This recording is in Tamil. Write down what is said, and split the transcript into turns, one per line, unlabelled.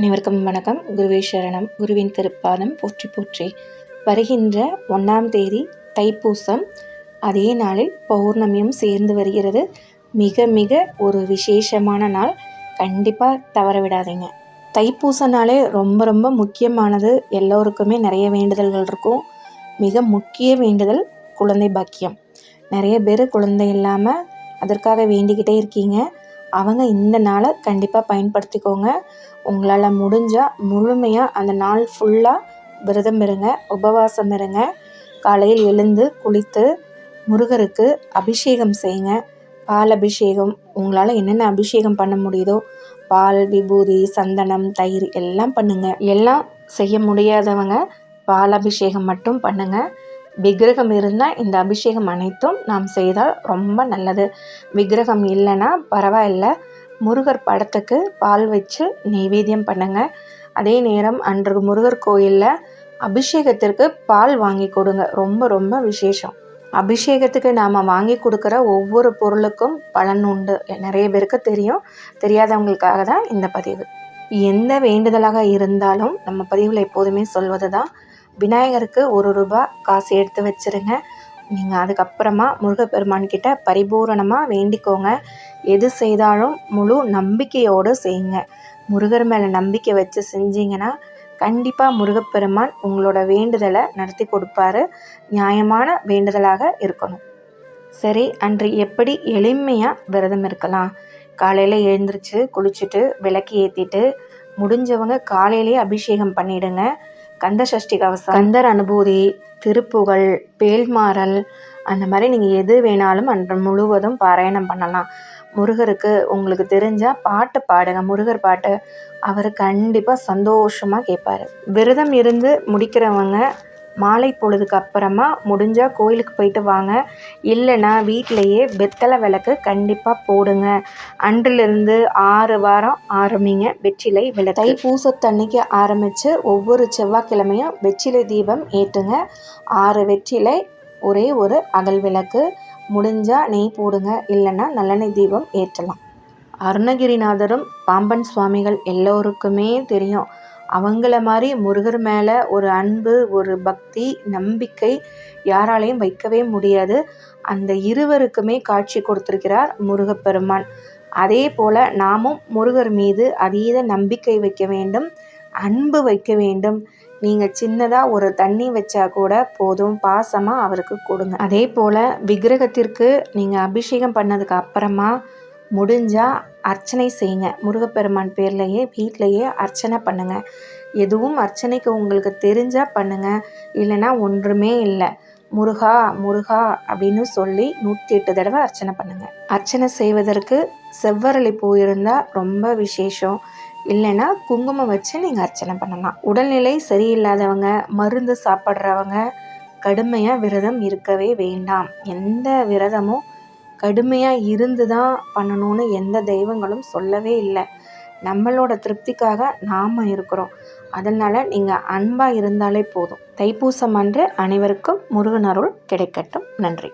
அனைவருக்கும் வணக்கம். குருவே சரணம். குருவின் திருப்பாதம் போற்றி போற்றி. வருகின்ற ஒன்றாம் தேதி தைப்பூசம். அதே நாளில் பௌர்ணமியும் சேர்ந்து வருகிறது. மிக மிக ஒரு விசேஷமான நாள். கண்டிப்பாக தவற விடாதீங்க. தைப்பூச நாளே ரொம்ப ரொம்ப முக்கியமானது. எல்லோருக்குமே நிறைய வேண்டுதல்கள் இருக்கும். மிக முக்கிய வேண்டுதல் குழந்தை பாக்கியம். நிறைய பேர் குழந்தை இல்லாமல் அதற்காக வேண்டிக்கிட்டே இருக்கீங்க. அவங்க இந்த நாளை கண்டிப்பாக பயன்படுத்திக்கோங்க. உங்களால் முடிஞ்சால் முழுமையாக அந்த நாள் ஃபுல்லாக விரதம் இருங்க உபவாசம் இருங்க. காலையில் எழுந்து குளித்து முருகருக்கு அபிஷேகம் செய்யுங்க. பால் அபிஷேகம் உங்களால் என்னென்ன அபிஷேகம் பண்ண முடியுதோ பால் விபூதி சந்தனம் தயிர் எல்லாம் பண்ணுங்கள் எல்லாம் செய்ய முடியாதவங்க பால் அபிஷேகம் மட்டும் பண்ணுங்கள் விக்கிரகம் இருந்தால் இந்த அபிஷேகம் அனைத்தும் நாம் செய்தால் ரொம்ப நல்லது. விக்கிரகம் இல்லைன்னா பரவாயில்ல. முருகர் படத்துக்கு பால் வச்சு நெய்வேத்தியம் பண்ணுங்கள் அதே நேரம் அன்று முருகர் கோயிலில் அபிஷேகத்திற்கு பால் வாங்கி கொடுங்க. ரொம்ப ரொம்ப விசேஷம். அபிஷேகத்துக்கு நாம் வாங்கி கொடுக்குற ஒவ்வொரு பொருளுக்கும் பலன் உண்டு. நிறைய பேருக்கு தெரியும். தெரியாதவங்களுக்காக தான் இந்த பதிவு. எந்த வேண்டுதலாக இருந்தாலும் நம்ம பதிவில் எப்போதுமே சொல்வது தான் விநாயகருக்கு ஒரு ரூபா காசு எடுத்து வச்சுருங்க. நீங்கள் அதுக்கப்புறமா முருகப்பெருமான்கிட்ட பரிபூரணமாக வேண்டிக்கோங்க. எது செய்தாலும் முழு நம்பிக்கையோடு செய்யுங்க. முருகர் மேலே நம்பிக்கை வச்சு செஞ்சீங்கன்னா கண்டிப்பாக முருகப்பெருமான் உங்களோட வேண்டுதலை நடத்தி கொடுப்பாரு. நியாயமான வேண்டுதலாக இருக்கணும். சரி அன்று எப்படி எளிமையாக விரதம் இருக்கலாம்? காலையில் எழுந்திரிச்சு குளிச்சுட்டு விளக்கு ஏற்றிட்டு முடிஞ்சவங்க காலையிலேயே அபிஷேகம் பண்ணிவிடுங்க கந்த சஷ்டி கவசம் கந்தர் அனுபூதி திருப்புகழ் பேல்மாறல் அந்த மாதிரி நீங்கள் எது வேணாலும் அன்று முழுவதும் பாராயணம் பண்ணலாம். முருகருக்கு உங்களுக்கு தெரிஞ்சால் பாட்டு பாடுங்க. முருகர் பாட்டு அவர் கண்டிப்பாக சந்தோஷமாக கேட்பார் விரதம் இருந்து முடிக்கிறவங்க மாலை பொழுதுக்கு அப்புறமா முடிஞ்சால் கோயிலுக்கு போயிட்டு வாங்க. இல்லைன்னா வீட்டிலையே வெத்தலை விளக்கு கண்டிப்பாக போடுங்க. அன்றிலிருந்து ஆறு வாரம் ஆரம்பிங்க வெற்றிலை விளக்கு. தை பூசத்தன்னைக்கு ஆரம்பித்து ஒவ்வொரு செவ்வாய்க்கிழமையும் வெற்றிலை தீபம் ஏற்றுங்க. ஆறு வெற்றிலை ஒரே ஒரு அகல் விளக்கு. முடிஞ்சால் நெய் போடுங்க. இல்லைன்னா நல்லெண்ணெய் தீபம் ஏற்றலாம். அருணகிரிநாதரும் பாம்பன் சுவாமிகள் எல்லோருக்குமே தெரியும். அவங்கள மாதிரி முருகர் மேலே ஒரு அன்பு ஒரு பக்தி நம்பிக்கை யாராலையும் வைக்கவே முடியாது. அந்த இருவருக்குமே காட்சி கொடுத்துருக்கிறார் முருகப்பெருமான். அதே போல் நாமும் முருகர் மீது அதீத நம்பிக்கை வைக்க வேண்டும் அன்பு வைக்க வேண்டும். நீங்கள் சின்னதாக ஒரு தண்ணி வச்சா கூட போதும் பாசமாக அவருக்கு கொடுங்க. அதே போல் விக்கிரகத்திற்கு நீங்கள் அபிஷேகம் பண்ணதுக்கு அப்புறமா முடிஞ்சால் அர்ச்சனை செய்யுங்க. முருகப்பெருமான் பேர்லேயே வீட்டிலையே அர்ச்சனை பண்ணுங்கள் எதுவும் அர்ச்சனைக்கு உங்களுக்கு தெரிஞ்சால் பண்ணுங்கள் இல்லைன்னா ஒன்றுமே இல்லை. முருகா முருகா அப்படின்னு சொல்லி நூற்றி எட்டு தடவை அர்ச்சனை பண்ணுங்கள் அர்ச்சனை செய்வதற்கு செவ்வரளி பூ இருந்தால் ரொம்ப விசேஷம். இல்லைன்னா குங்குமம் வச்சு நீங்கள் அர்ச்சனை பண்ணலாம். உடல்நிலை சரியில்லாதவங்க மருந்து சாப்பிட்றவங்க கடுமையாக விரதம் இருக்கவே வேண்டாம். எந்த விரதமும் கடுமையாக இருந்து தான் பண்ணணும்னு எந்த தெய்வங்களும் சொல்லவே இல்லை. நம்மளோட திருப்திக்காக நாம் இருக்கிறோம். அதனால் நீங்கள் அன்பாக இருந்தாலே போதும். தைப்பூசம் அன்று அனைவருக்கும் முருகன் அருள் கிடைக்கட்டும். நன்றி.